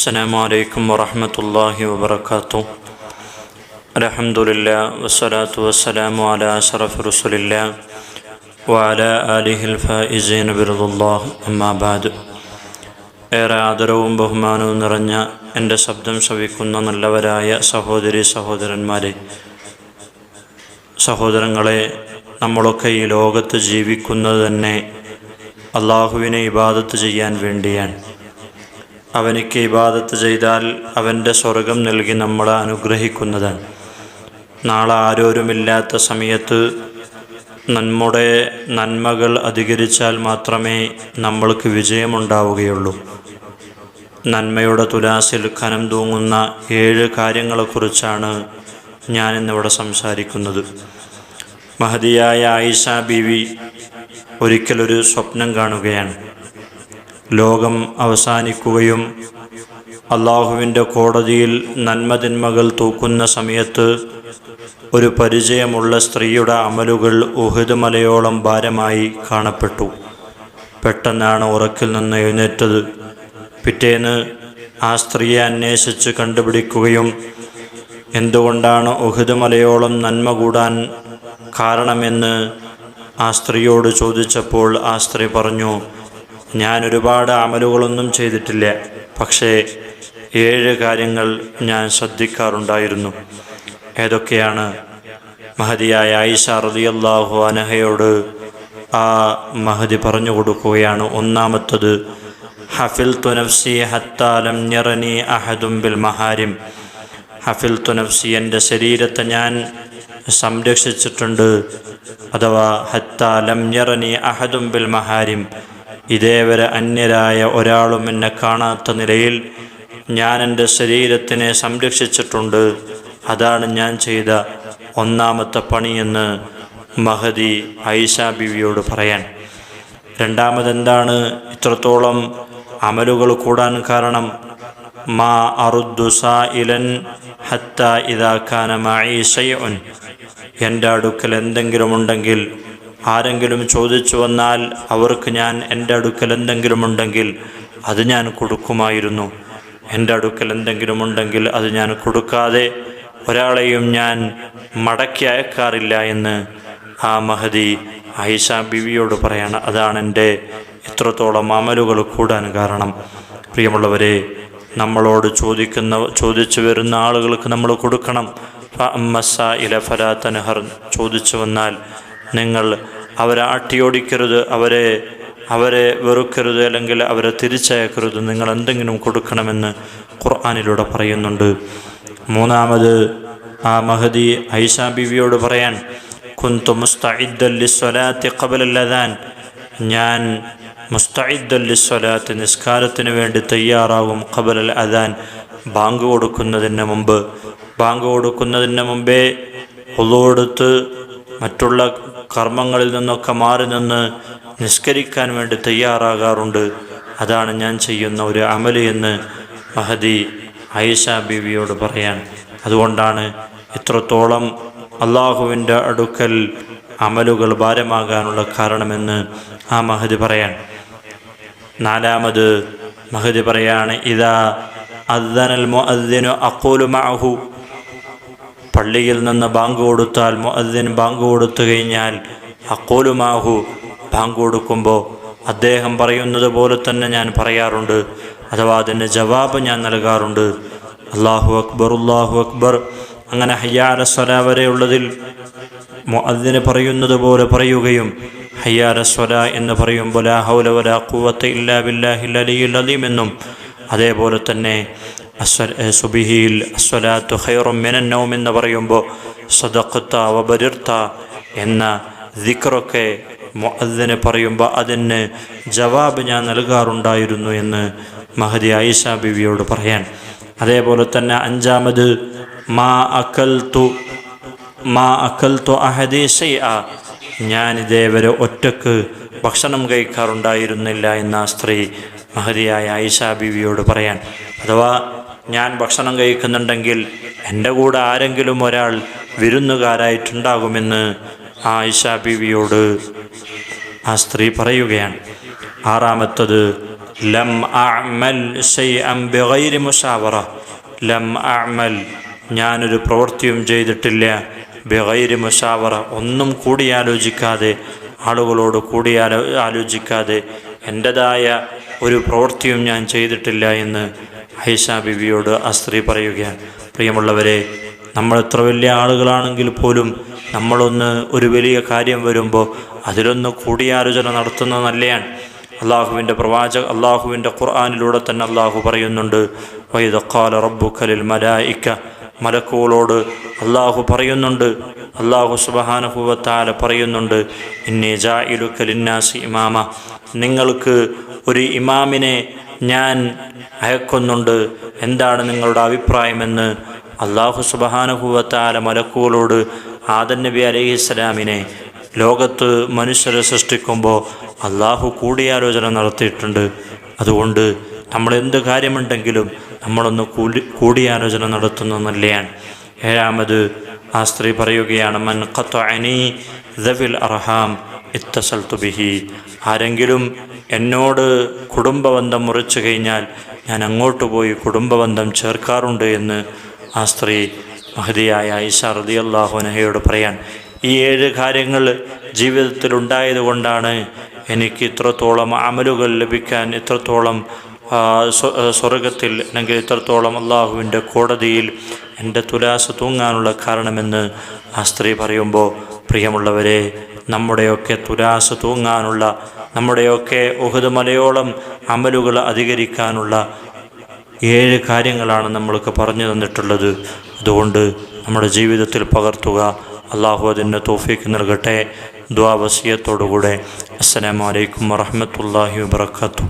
السلام عليكم ورحمة الله وبركاته الحمد لله والصلاة والسلام على أشرف رسول الله وعلى آله الفائزين برضا الله أما بعد ഏറെ ആദരവും ബഹുമാനവും നിറഞ്ഞ എൻ്റെ ശബ്ദം ശ്രവിക്കുന്ന നല്ലവരായ സഹോദരി സഹോദരന്മാരെ സഹോദരങ്ങളെ നമ്മളൊക്കെ ഈ ലോകത്ത് ജീവിക്കുന്നത് തന്നെ അള്ളാഹുവിനെ ഇബാദത്ത് ചെയ്യാൻ വേണ്ടിയാണ് അവനിക്ക് ഇബാദത്ത് ചെയ്താൽ അവന്റെ സ്വർഗം നൽകി നമ്മളെ അനുഗ്രഹിക്കുന്നതാണ് നാളെ ആരോരുമില്ലാത്ത സമയത്ത് നമ്മുടെ നന്മകൾ അധികരിച്ചാൽ മാത്രമേ നമ്മൾക്ക് വിജയമുണ്ടാവുകയുള്ളൂ. നന്മയുടെ തുലാസിൽ ഖനം തൂങ്ങുന്ന ഏഴ് കാര്യങ്ങളെക്കുറിച്ചാണ് ഞാനിന്നിവിടെ സംസാരിക്കുന്നത്. മഹതിയായ ആയിഷ ബീവി ഒരിക്കലൊരു സ്വപ്നം കാണുകയാണ്. ലോകം അവസാനിക്കുകയും അള്ളാഹുവിന്റെ കോടതിയിൽ നന്മതിന്മകൾ തൂക്കുന്ന സമയത്ത് ഒരു പരിചയമുള്ള സ്ത്രീയുടെ അമലുകൾ ഉഹദ് മലയോളം ഭാരമായി കാണപ്പെട്ടു. പെട്ടെന്നാണ് ഉറക്കിൽ നിന്ന് എഴുന്നേറ്റത്. പിറ്റേന്ന് ആ സ്ത്രീയെ അന്വേഷിച്ച് കണ്ടുപിടിക്കുകയും എന്തുകൊണ്ടാണ് ഉഹദ് മലയോളം നന്മ കൂടാൻ കാരണമെന്ന് ആ സ്ത്രീയോട് ചോദിച്ചപ്പോൾ ആ സ്ത്രീ പറഞ്ഞു ഞാൻ ഒരുപാട് അമലുകളൊന്നും ചെയ്തിട്ടില്ല. പക്ഷേ ഏഴ് കാര്യങ്ങൾ ഞാൻ ശ്രദ്ധിക്കാറുണ്ടായിരുന്നു. ഏതൊക്കെയാണ്? മഹതിയായ ആയിഷ റളിയല്ലാഹു അനഹയോട് ആ മഹതി പറഞ്ഞു കൊടുക്കുകയാണ്. ഒന്നാമത്തത് ഹഫിൽ തുനഫ്സി ഹത്താലം ഞറനി അഹദും ബിൽ മഹാരിം. ഹഫിൽ തുനഫ്സി എന്റെ ശരീരത്തെ ഞാൻ സംരക്ഷിച്ചിട്ടുണ്ട്. അഥവാ ഹത്താലം ഞറനി അഹദും ബിൽ മഹാരിം. ഇതേവരെ അന്യരായ ഒരാളും എന്നെ കാണാത്ത നിലയിൽ ഞാൻ എന്റെ ശരീരത്തിനെ സംരക്ഷിച്ചിട്ടുണ്ട്. അതാണ് ഞാൻ ചെയ്ത ഒന്നാമത്തെ പണിയെന്ന് മഹദി ഐഷ ബിവിയോട് പറയാൻ. രണ്ടാമതെന്താണ്? ഇത്രത്തോളം അമലുകൾ കൂടാൻ കാരണം മാ അറുദ്ദുസ ഇലൻ ഹത്ത ഇതാക്കാനമായി എന്റെ അടുക്കൽ എന്തെങ്കിലും ഉണ്ടെങ്കിൽ ആരെങ്കിലും ചോദിച്ചു വന്നാൽ അവർക്ക് ഞാൻ എന്റെ അടുക്കൽ എന്തെങ്കിലും ഉണ്ടെങ്കിൽ അത് ഞാൻ കൊടുക്കുമായിരുന്നു. എന്റെ അടുക്കൽ എന്തെങ്കിലും ഉണ്ടെങ്കിൽ അത് ഞാൻ കൊടുക്കാതെ ഒരാളെയും ഞാൻ മടക്കി അയക്കാറില്ല എന്ന് ആ മഹദി ആയിഷ ബിവിയോട് പറയാണ്. അതാണ് എന്റെ ഇത്രത്തോളം അമലുകൾ കൂടാൻ കാരണം. പ്രിയമുള്ളവരെ നമ്മളോട് ചോദിക്കുന്ന ചോദിച്ചു വരുന്ന ആളുകൾക്ക് നമ്മൾ കൊടുക്കണം. ഇല ഫലാത്തനഹർ ചോദിച്ചു വന്നാൽ നിങ്ങൾ അവരെ ആട്ടിയോടിക്കരുത് അവരെ അവരെ വെറുക്കരുത് അല്ലെങ്കിൽ അവരെ തിരിച്ചയക്കരുത്. നിങ്ങൾ എന്തെങ്കിലും കൊടുക്കണമെന്ന് ഖുർആാനിലൂടെ പറയുന്നുണ്ട്. മൂന്നാമത് ആ മഹദി ഐഷ ബിവിയോട് പറയാൻ കുന്തു മുസ്തഇദ്ദല്ലിസ്വലാത്തി ഖബലല്ലതാൻ ഞാൻ മുസ്തഇദ്ദല്ലിസ്വലാത്ത് നിസ്കാരത്തിന് വേണ്ടി തയ്യാറാവും ഖബലൽ അദാൻ ബാങ്ക് കൊടുക്കുന്നതിന് മുമ്പ് ബാങ്ക് കൊടുക്കുന്നതിന് മുമ്പേ ഒന്നുകൊടുത്ത് മറ്റുള്ള കർമ്മങ്ങളിൽ നിന്നൊക്കെ മാറി നിന്ന് നിസ്കരിക്കാൻ വേണ്ടി തയ്യാറാകാറുണ്ട്. അതാണ് ഞാൻ ചെയ്യുന്ന ഒരു അമൽ എന്ന് മഹദി ഐഷ ബീവിയോട് പറയാൻ. അതുകൊണ്ടാണ് ഇത്രത്തോളം അള്ളാഹുവിന്റെ അടുക്കൽ അമലുകൾ ഭാരമാകാനുള്ള കാരണമെന്ന് ആ മഹദി പറയാൻ. നാലാമത് മഹദി പറയാണ് ഇതാ അദ്ദനൽ അഖൂലു മഅഹു പള്ളിയിൽ നിന്ന് ബാങ്ക് കൊടുത്താൽ മുഅദ്ദിൻ ബാങ്ക് കൊടുത്തു കഴിഞ്ഞാൽ അക്കോലുമാഹു ബാങ്ക് കൊടുക്കുമ്പോൾ അദ്ദേഹം പറയുന്നത് പോലെ തന്നെ ഞാൻ പറയാറുണ്ട്. അഥവാ അതിന് ജവാബ് ഞാൻ നൽകാറുണ്ട്. അള്ളാഹു അക്ബർ അള്ളാഹു അക്ബർ. അങ്ങനെ ഹയ്യാല സ്വല വരെയുള്ളതിൽ അതിന് പറയുന്നത് പോലെ പറയുകയും ഹയ്യാല സ്വല എന്ന് പറയുമ്പോൾ ലാ ഹൗല വലാ ഇല്ലാ ബില്ലാഹിൽ അലിയുൽ അലീം എന്നും അതേപോലെ തന്നെ സുബിഹിയിൽ അസ്വലാത്തു ഖൈറും മിനന്നവും എന്ന് പറയുമ്പോൾ സദഖത്ത വബരിർത്ത എന്ന ദിക്റൊക്കെ മുഅദ്ദിന് പറയുമ്പോൾ അതിന് ജവാബ് ഞാൻ നൽകാറുണ്ടായിരുന്നു എന്ന് മഹദി ആയിഷ ബിവിയോട് പറയാൻ. അതേപോലെ തന്നെ അഞ്ചാമത് മാ അക്കൽ തു മാ അക്കൽ തു അഹദീസൈ ആ ഞാൻ ഇതേവരെ ഒറ്റയ്ക്ക് ഭക്ഷണം കഴിക്കാറുണ്ടായിരുന്നില്ല എന്ന സ്ത്രീ മഹതിയായ ആയിഷ ബിവിയോട് പറയാൻ. അഥവാ ഞാൻ ഭക്ഷണം കഴിക്കുന്നുണ്ടെങ്കിൽ എന്റെ കൂടെ ആരെങ്കിലും ഒരാൾ വിരുന്നുകാരായിട്ടുണ്ടാകുമെന്ന് ആയിഷ ബിവിയോട് ആ സ്ത്രീ പറയുകയാണ്. ആറാമത്തത് ലം അഅമൽ അം ബിഗൈരി മുഷാവറ. ലം അഅമൽ ഞാനൊരു പ്രവൃത്തിയും ചെയ്തിട്ടില്ല. ബിഗൈരി മുഷാവറ ഒന്നും കൂടിയാലോചിക്കാതെ ആളുകളോട് കൂടിയാലോ ആലോചിക്കാതെ എന്റെതായ ഒരു പ്രവൃത്തിയും ഞാൻ ചെയ്തിട്ടില്ല എന്ന് ഐഷ ബിബിയോട് ആ സ്ത്രീ പറയുകയാണ് പ്രിയമുള്ളവരെ നമ്മൾ എത്ര വലിയ ആളുകളാണെങ്കിൽ പോലും നമ്മളൊന്ന് ഒരു വലിയ കാര്യം വരുമ്പോൾ അതിലൊന്ന് കൂടിയാലോചന നടത്തുന്നത് നല്ലതാണ് അള്ളാഹുവിന്റെ പ്രവാചക അള്ളാഹുവിന്റെ ഖുർആാനിലൂടെ തന്നെ അള്ളാഹു പറയുന്നുണ്ട് വൈദക്കാല റബ്ബുഖലിൽ മലായിക്ക. മലക്കുകളോട് അള്ളാഹു പറയുന്നുണ്ട് അള്ളാഹു സുബഹാനുഭവത്താല പറയുന്നുണ്ട് ഇന്നേ ജാ ജാഇലുക്കലിന്നാസി ഇമാമ. നിങ്ങൾക്ക് ഒരു ഇമാമിനെ ഞാൻ അയക്കുന്നുണ്ട്. എന്താണ് നിങ്ങളുടെ അഭിപ്രായമെന്ന് അള്ളാഹു സുബഹാനുഭൂവത്താല മലക്കുകളോട് ആദൻ നബി അലൈഹി സ്വലാമിനെ ലോകത്ത് മനുഷ്യരെ സൃഷ്ടിക്കുമ്പോൾ അള്ളാഹു കൂടിയാലോചന നടത്തിയിട്ടുണ്ട്. അതുകൊണ്ട് നമ്മൾ എന്ത് കാര്യമുണ്ടെങ്കിലും നമ്മളൊന്ന് കൂടി കൂടിയാലോചന നടത്തുന്ന നല്ലയാണ്. ഏഴാമത് ആ സ്ത്രീ പറയുകയാണ് മൻ ഖത്അനി ദവിൽ അർഹാം. ഇത്തസൽത്തു ബിഹി. ആരെങ്കിലും എന്നോട് കുടുംബബന്ധം മുറിച്ചു കഴിഞ്ഞാൽ ഞാൻ അങ്ങോട്ട് പോയി കുടുംബബന്ധം ചേർക്കാറുണ്ട് എന്ന് ആ സ്ത്രീ മഹതിയായ ഐഷ റതി അള്ളാഹുനഹയോട് പറയാൻ ഈ ഏഴ് കാര്യങ്ങൾ ജീവിതത്തിൽ ഉണ്ടായതുകൊണ്ടാണ് എനിക്ക് ഇത്രത്തോളം അമലുകൾ ലഭിക്കാൻ ഇത്രത്തോളം സ്വർഗത്തിൽ അല്ലെങ്കിൽ ഇത്രത്തോളം അള്ളാഹുവിന്റെ കോടതിയിൽ എന്റെ തുലാസ് തൂങ്ങാനുള്ള കാരണമെന്ന് ആ സ്ത്രീ പറയുമ്പോൾ പ്രിയമുള്ളവരെ നമ്മുടെയൊക്കെ തുലാസ് തൂങ്ങാനുള്ള നമ്മുടെയൊക്കെ ഉഹദ് മലയോളം അമലുകൾ അധികരിക്കാനുള്ള ഏഴ് കാര്യങ്ങളാണ് നമ്മൾക്ക് പറഞ്ഞു തന്നിട്ടുള്ളത്. അതുകൊണ്ട് നമ്മുടെ ജീവിതത്തിൽ പകർത്തുക. അള്ളാഹു അതിന് തോഫീക്ക് നൽകട്ടെ. ദ്വാവസീയത്തോടുകൂടെ അസ്സലാമലൈക്കും വറഹമത്തല്ലാഹി വാത്തു